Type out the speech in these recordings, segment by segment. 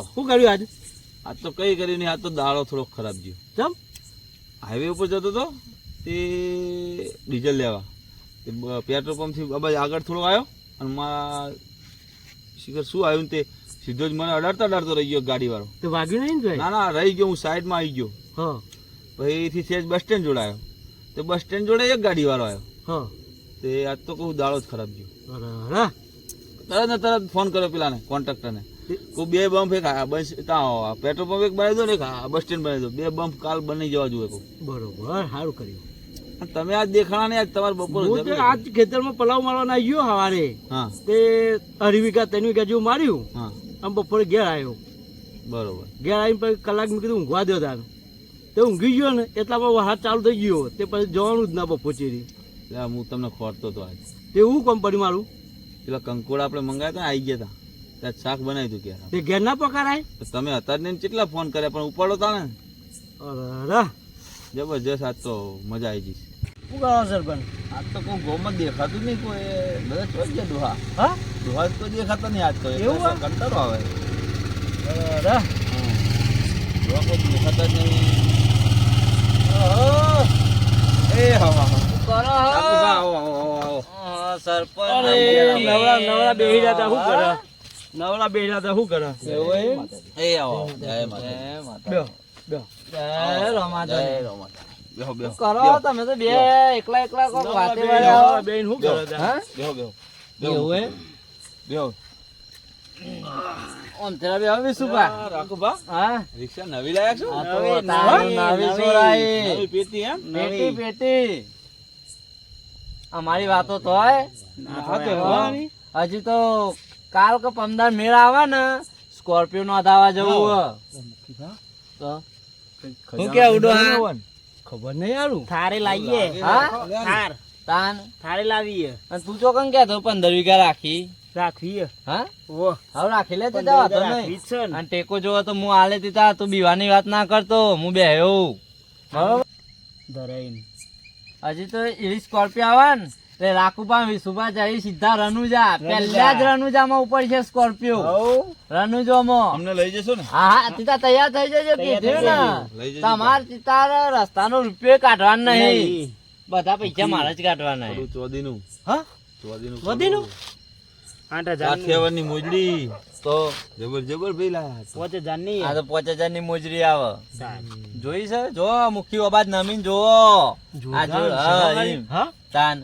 બોલો. શું કર્યું આજે? આજ તો કઈ કર્યું નહીં આજ તો દાડો થોડો ખરાબ ગયો. ચમ હાઈવે ઉપર જતો હતો તે ડીઝલ લેવા. તે પેટ્રોલ પંપથી બાબા આગળ થોડો આવ્યો અને મારા શિખર શું આવ્યું તે સીધો જ મને અડાડતા અડાડતો રહી ગયો ગાડીવાળો. તે વાગ્યું નહીં ને ના ના રહી ગયો હું સાઈડમાં આવી ગયો. હા. પછીથી અહીંથી સેજ બસ સ્ટેન્ડ જોડાયો. તે બસ સ્ટેન્ડ જોડે એક ગાડીવાળો આવ્યો. હા. તે આજ તો કહું દાડો જ ખરાબ ગયો. તરત ને તરત ફોન કર્યો પેલાને કોન્ટ્રાક્ટરને. કોઈ બે બમ્પ એક બસ ત્યાં પેટ્રોલ પંપ એક બનાવી દો ને એક બસ સ્ટેન્ડ બનાવી દો. બે બમ્પ કાલ બની જવા જોઈએ બરોબર સારું કર્યું. તમે આજ દેખાણા ને આજ તમારે બપોર આજ ખેતરમાં પલાવ મારવાના ગયો સવારે. તે અઢી વીઘા ત્રણ વીઘા જેવું માર્યું. આમ બપોરે ઘેર આવ્યો બરોબર. ઘેર આવીને પછી કલાક મેં કીધું ઊંઘવા દો તાર. તે ઊંઘી ગયો ને એટલામાં વરસાદ ચાલુ થઈ ગયો. તે પછી જવાનું જ ના એટલે આ હું તમને ખોરતો હતો આજ. તે હું કંપની મારું પેલા કંકોડા આપણે મંગાવ્યા હતા આવી ગયા હતા શાક બનાવી દઉં ક્યારે તે ઘેર ના પકડાય તમે હતા જ નહીં કેટલા ફોન કર્યા પણ ઉપાડો તા ને અરે જબરજસ્ત આજ તો મજા આવી જઈશ શું કરો સરપંચ? આજ તો કોઈ ગોમાં દેખાતું નહીં કોઈ બધા ચોઈ ગયા દોહા. હા? દોહા તો દેખાતા નહીં આજ તો એવું? કંટાળો આવે. અરે દોહા કોઈ દેખાતા જ નહીં. એ કરો આવો આવો આવો નવરા નવરા બેહી જતા શું કરે? નવરા બેઠા રહ્યા શું કરે? એ આવો. જય માતા બેહો બેહો. જય રમાતા બેહો બેહો. કરો? તમે તો બે એકલા એકલા કોક વાતે વાળા બેહીને શું કરે હતા? બેહો બેહો. એવું હે બેહો. ઓમ તેરા બે હવે શું પા હા? રિક્ષા નવી લાયા છો? આ તો નવી, નવી, નવી નવી. પેટી એમ? પેટી પેટી. અમારી વાતો તો તો હોવાની. હજી તો કાલ કે પંદર મેળ આવે ને સ્કોર્પિયો નો ધાવા જવું હે. હું? કે ઉડો ખબર નહીં યારું થારે લાવીએ. હા? થાર. તાન. થારે લાવીએ. અને તું ચોકન કહેતો પંદર વીઘા રાખી? રાખીએ. હા? ઓ. હવે રાખી લે તે જવા તો નહીં. જ અને ટેકો જોવો તો હું આલે તીતા તું બીવાની વાત ના કરતો. હું બેહ્યો. બરોબર? ધરાઈને. હજી તો એવી સ્કોર્પિયો આવે ને. તે રાખુપા વિસુપા જઈ સીધા રનુજા પહેલા જ રનુજામાં ઉપર છે સ્કોર્પિયો. રનુજોમાં. અમને લઈ જશો ને? હા હા તીતા તૈયાર થઈ જજો કીધું ને. લઈ જજો તમાર તીતા રસ્તાનો રૂપિયો કાઢવાનો નહીં. બધા પૈસા મારા જ કાઢવાના ચોદીનું. હા? ચોદીનું ચોદીનું? આઠ મોજડી. તો જબર જબર ભાઈ લાયા હતા. પાંચ હજારની આ તો પાંચ હજારની મોજરી આવે. જોઈ છે? જો મુખ્ય અબાજ નમીન જો આ જો હા, એમ. હા? તાન.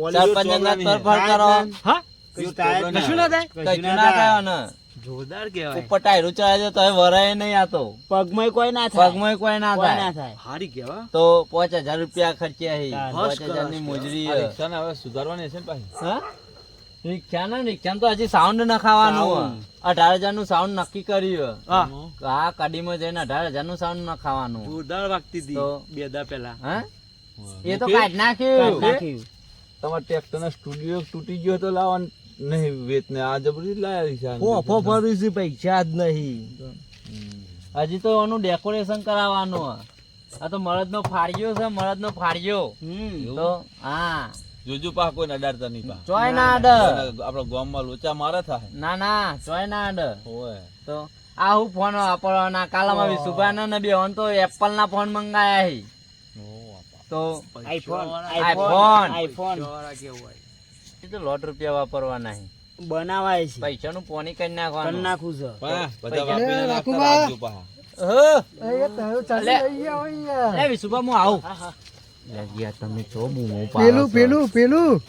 પોલીસો સરપંચ ના ચોગવાની તરફડ કરો. હા? કશું થાય જ કશું ના થાય? કશું ના થાય ને જોરદાર કહેવાય. ઉપર ટાયરું ચડાવી તો વરાય નહીં આતો પગમાં કોઈ ના થાય. પગમાં કોઈ ના થાય. થાય. હારી કહેવા તો પાંચ હજાર રૂપિયા ખર્ચ્યા પાંચ હજારની મોજરી આ હે. રિક્ષાને હવે સુધારવાની હશે ને પાછી? રિક્ષા ને રિક્ષા તો હજી સાઉન્ડ નખાવાનું ખાવાનું અઢાર હજારનું સાઉન્ડ નક્કી કર્યું આ કડીમાં જઈને અઢાર હજારનું સાઉન્ડ નખાવાનું જોરદાર વાગતી હતી. બે દા પેલા હા? એ તો નાખ્યું. કાઢ નાખ્યું. તમારા ટ્રેક્ટરના સ્ટુડિયો તૂટી ગયો તો લાવવા નહીં વેતને આ જબરી લાયા રિક્ષા ફોફો ફરું છે પૈસા જ નહીં. હજી તો એનું ડેકોરેશન કરાવવાનું આ તો મળદ નો ફાડ્યો છે મળદ નો ફાડ્યો હમ. તો હા. જોજો પા કોઈ અડાડતા નહીં પા ચોય ના અડર આપડા ગામમાં લોચા મારે થાય. ના ના ચોય ના અડ ઓય તો આ હું ફોન વાપરવાના કાલામાં સુભાના ને બે તો એપલ ના ફોન મંગાયા હી. તો આઈફોન આઈફોન. આઈફોન. એ તો લોટ રૂપિયા વાપરવાના હી બનાવાય છે. પૈસા નું પોની કરી નાખવાનું. નાખું છે. બધા વાપરીને નાખતા પા. એ વિશુભા હું આવું. લે ગયા તમે છો. પેલું પેલું. પેલું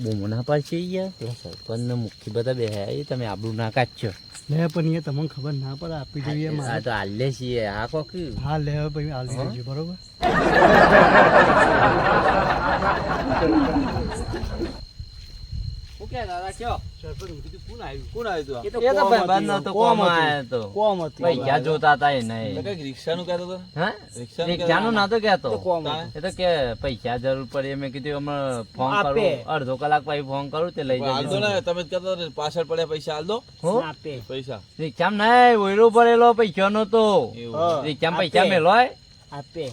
અરે બૂમો ના પાડશે યાર. પેલા સરપંચ ને મુખી બધા બે તમે આબરું ના કાચો લે પણ એ તમને ખબર ના પડે આપી જોઈએ હા તો હાલે છીએ. હા કોકી હા લે ભાઈ હાલ બરોબર? કે દાદા કયો? સરપંચ કીધું કોણ આવ્યું કોણ આવ્યું એ તો એ તો કોમ ભાઈ બંધ હતી, હતો કોમ કોમ હતી. આયો તો. કોમ હતી. પૈસા જોતા હતા એ નહીં. કંઈક રિક્ષાનું કહેતો હતો હા? રિક્ષાનું રિક્ષાનું નતો કેતો તો કોમ તાણે? એ તો કે પૈસા જરૂર પડે. મેં કીધું હમણાં ફોન. કરું. અડધો કલાક પછી ફોન કરું તે લઈ જજો. ને તમે જ કહેતા પાછળ પડ્યા પૈસા હાલ દો પૈસા. રિક્ષામાં નહીં ઓયરો પડેલો પૈસા નો તો. એવું. રિક્ષામાં પૈસા મેલો હોય. આપે.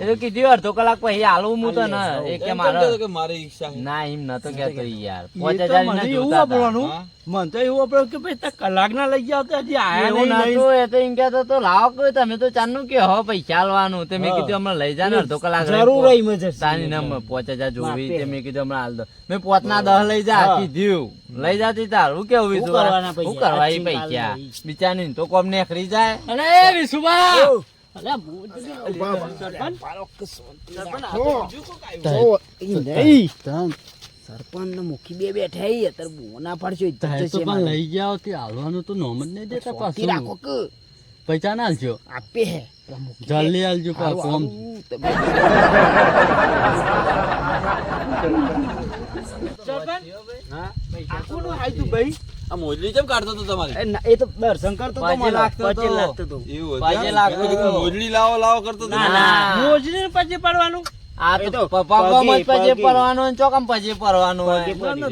એ તો કીધું અડધો કલાક પછી હાલવું હું તો ન એ કે મારો કે મારી ઈચ્છા ના એમ નતો કેતો યાર. એ પાંચ તો હજાર મને ના એવું. વાપરવાનું. હા? તો એવું વાપરવાનું કે ભાઈ કલાક ના લઈ જાવ તો હજી આયા નહીં. નતું એ તો એમ કહેતો તો લાવો કોઈ તમે તો ચારનું કે હો પૈસા આલવાનું તે મેં કીધું હમણાં લઈ જા ને અડધો કલાક જરૂર રહી મજે તાની નામ પાંચ હજાર જોવી તે મેં કીધું હમણાં હાલ દો. મેં પોતના દહ લઈ જા હા. કીધું. લઈ જાતી તાર. હું કેવું? કરવાના શું કરવા પૈસા. બિચારી તો કોમ નેખરી જાય? અરે વિશુભા અરે સરપંચ? ને બે બેઠા અત્યારે ના પાડશો. લઈ જાઓ તે હાલવાનું તો નોમ જ નહીં દેતા રાખો કે. પૈસા ના આલજો આપે હે. જલ્દી આલજો પા હારું, કોમ હારું, તમે- હા આખું નું આયતું ભાઈ? આ મોજડી કેમ કાઢતો હતો તમારે? એ તો દર્શન કરતો તો મને. લાગતો તો. પાછે લાગતો તો. એવું હતું? લાગતો મેં હતો. મોજડી લાવો લાવો કરતો હતો. ના, ના. મોજરી ને પછી પડવાનું. આ તો તો પપ્પા કોમ જ પછી પરવાનો ને ચોકમ પછી પરવાનો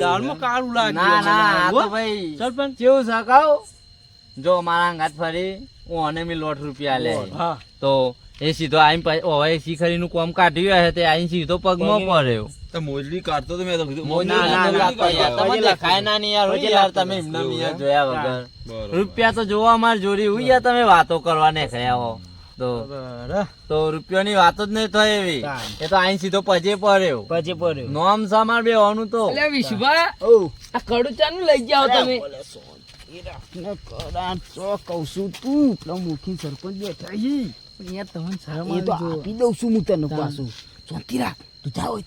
દાળમાં કાળું લાગે ના ના આ તો ભાઈ સરપંચ? કેવું સકાવ જો મારા હાથ ફરી હું અને મી લોટ રૂપિયા લે. હા. તો એ સીધો આઈ હવે શીખરીનું કોમ કાઢ્યું હશે તે આઈ સીધો પગમાં પડ્યો. તો મોજડી કાઢતો તો મેં તો કીધું મોજડી મોજડી ના ના, ના, યાર, ના, તમને ના યાર રોજે યાર તમે એમના મિયા જોયા વગર. રૂપિયા તો જોવા માર જોડી હું યાર તમે વાતો કરવા ને ખયા તો તો રૂપિયાની વાત જ નહીં થાય એવી. એ તો આઈ સીધો પજે પડ્યો. પછી પડ્યો. નોમ સામાર બે હોનું તો ઓવ. આ કડુચા નું લઈ જાઓ તમે. તું શાંતિ રાખ ને કરા, ચો કહું છું તું. પેલો મુખી સરપંચ બેઠા હી. એ તો આપી દઉં છું હું તને પાછું. શાંતિ રાખ. તું જા હોય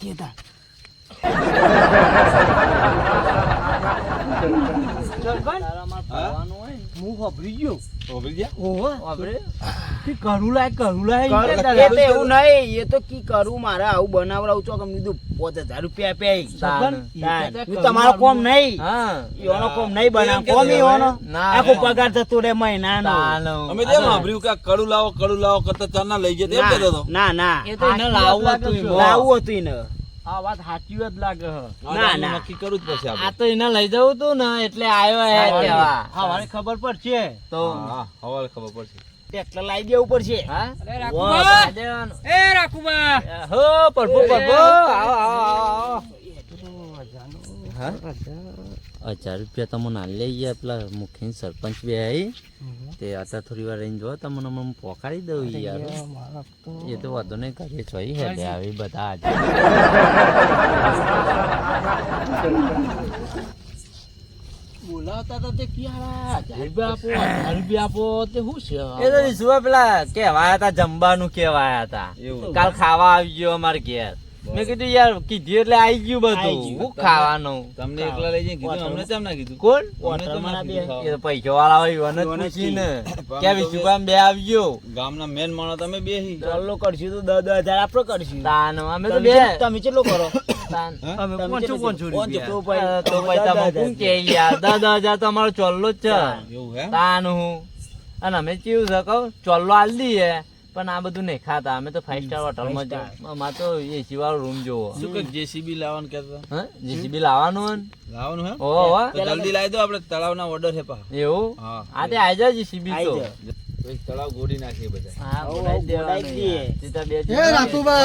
તમારો કોમ નહીં હા કોમ નહીં બનાવ કોમ હવે? ઈઓનો ના, આખો પગાર થતો રે મહિનાનો તાનો. અમે તેમ સાંભળ્યું કે કડું લાવો કડું લાવો કરતા ચાર ના લઈ હતો ના ના લાવવું હતું લાવવું હતું આ વાત સાચી જ લાગે ના, ના. નક્કી કરું જ પછી આ તો એને લઈ જવું તું ને એટલે આવ્યો હે કેવા હા વારે ખબર પડશે તો હા, હવારે ખબર પડશે ટ્રેક્ટર લાવી દેવું પડશે હા. એ રાખુબા હો પ્રભુ પ્રભુ આવો આવો આવો હા હજાર રૂપિયા તમને ના લઈ ગયા પેલા મુખ્ય સરપંચ બે આવી તે અત્યારે થોડી વાર રહીને જો તમને હમણાં પોકાડી દઉં યાર. એ તો વાંધો નહીં કરીએ છો હેડે આવી બધા આજે. બોલાવતા હતા તે ક્યાં હજાર રૂપિયા આપો હજાર રૂપિયા આપો તે શું છે? એ તો પેલા કેવાયા હતા જમવાનું કેવાયા હતા. કાલ ખાવા આવી ગયો અમારે ઘેર. મેં કીધું યાર કીધું એટલે આવી ગયું બધું. હું ખાવાનું? તમને એકલા લઈ જઈને કીધું અમને કેમ ના કીધું. કોણ? અમને તો ના કીધું. પૈસા વાળા હોય જ પૂછીને. કે વિશુભાઈ બે આવજો ગામના મેન માણો તમે બે હી. ચાલો કરશું તો દસ દસ હજાર આપણે કરશું. તાન અમે તો બે. તમે કેટલો કરો? તાન. અમે કોણ પાંચસો પાંચસો તો ભાઈ તો તમે શું કે યાર? દસ દસ હજાર તો અમારો ચોલ્લો જ છે. તાન હું. અને અમે કેવું છે કહું? ચોલ્લો આલી દઈએ. પણ આ બધું નહીં ખાતા. અમે તો ફાઈવ સ્ટાર હોટલમાં જ અમારે તો એસી વાળો રૂમ જોવો. શું કે જેસીબી લાવવાનું કહેતા હતા? હા? જેસીબી લાવવાનું હોય ને? લાવવાનું હે? ઓ જલ્દી લાવી દો આપણે તળાવના ઓર્ડર હે પા એવું? હા. આજે આવી જાય જેસીબી આઈ તો તળાવ ગોડી નાખીએ બધા. હા. યાર. રાખુબા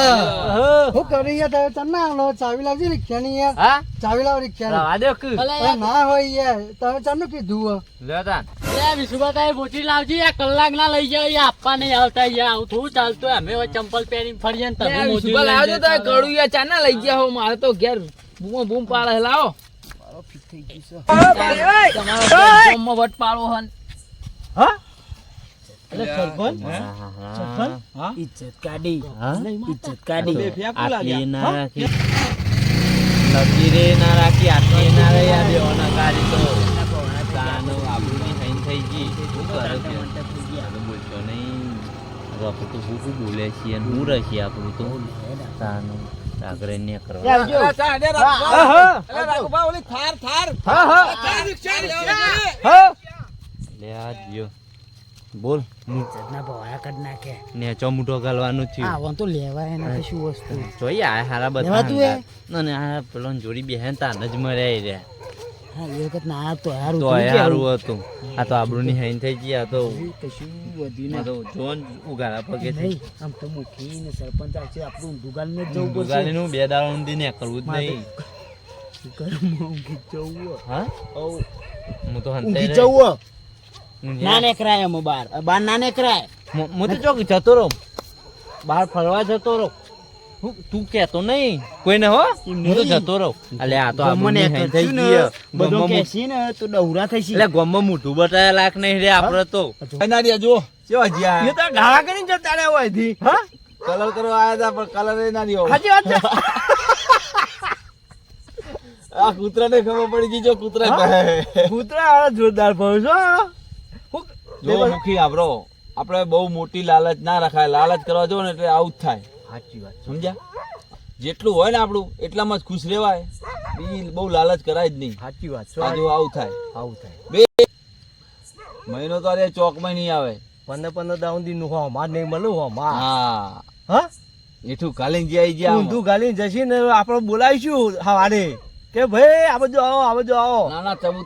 હું. કરી યાર તમે ના ચાવી લાવજો રિક્ષાની યાર. ચાવી લાવ ના હોય યાર. તમે ચાલ કીધું હો. લાવજે યાર. કલાક ના લઈ જાવ આપવા નહીં આવતા યાર. આવું થોડું ચાલતું. અમે ચંપલ પહેરીને ફરીએ ને તમે મોજરી લઈને જતા રહો. બૂમ સરપંચ હા, હા, હા. વટ પાડો કાઢી હા? ઇજ્જત કાઢી. બે ફેંકવું આટલી ના રાખી. લકીરે ના રાખી આટલી ના રહી આ કાઢી તો. તાનો આબરૂની થઈ ગઈ. શું કરે છે? બોલતો નહીં. રફુ તો શું શું બોલે છીએ હું રહીએ આપણું તો? તાનું સાગરે કરવા લે આ જ્યો બોલ. ઇજ્જતના ભવાયા કર નાખે. નેચો મૂઠો ગાલવાનું થયું. આવા તો લેવાય એનાથી શું વસ્તુ જોઈએ આ હારા બધા હે? અને આ પેલો જોડી બેહેન તાન જ મર્યા રે. હા એ વખત ના તો હારું તો થયું એ કે સારું હતું. આ તો આબરૂની હાઈન થઈ ગયા તો કશું વધ્યું ના તો જોન ઉગાડા પગે થઈ આમ તો મુખી ને સરપંચ આવશે આપણું દુકાન ને જવું પડશે. ઉગાડીનું બે દાડા ઊંધી ને કરવું જ નહીં. ગરમ ઊંઘી જવું હા. હું તો હંતાઈ જવું ના નેકરાય અમે બાર. બાર ના નેકરાય હું તો ચોક જતો રહો. બહાર ફરવા જતો રહો. તું કેતો નહીં. કોઈને હો? હું તો જતો રહો. અલે આ તો મને થઈ ગઈ બધું કહેશી ને તો ડવરા એટલે ગમમાં મોઢું બતાયા લાખ નહીં રે આપણે તો. ના રહ્યા જો. કેવા જ્યા એ તો ગાળા કરીને જતા રહ્યા હોયથી હા? કલર કરવા આવ્યા હતા પણ કલર ના રહ્યો સાચી વાત છે? આ કૂતરાને ખબર પડી ગઈ જો કૂતરા કહે. કૂતરા વાળા જોરદાર ભાવ છો જો મુખી આવરો આપણે બહુ મોટી લાલચ ના રખાય. લાલચ કરવા જો ને એટલે આવું જ થાય. સાચી વાત સમજ્યા? જેટલું હોય ને આપણું એટલામાં જ ખુશ રહેવાય. બીજી બહુ લાલચ કરાય જ નહીં. સાચી વાત જો આવું થાય. આવું થાય. બે મહિનો તો અરે ચોકમાં નહીં આવે. પંદર પંદર દાઉન દિનનું હોમાં જ નહીં મળ્યું હોમાં હા. હા? એઠું કાલે જઈ ગયા ઊંધું ગાલી જશે ને આપણે બોલાવીશું હવારે કે ભાઈ આ બધું આવો આ બધું આવો. ના ના ચબુ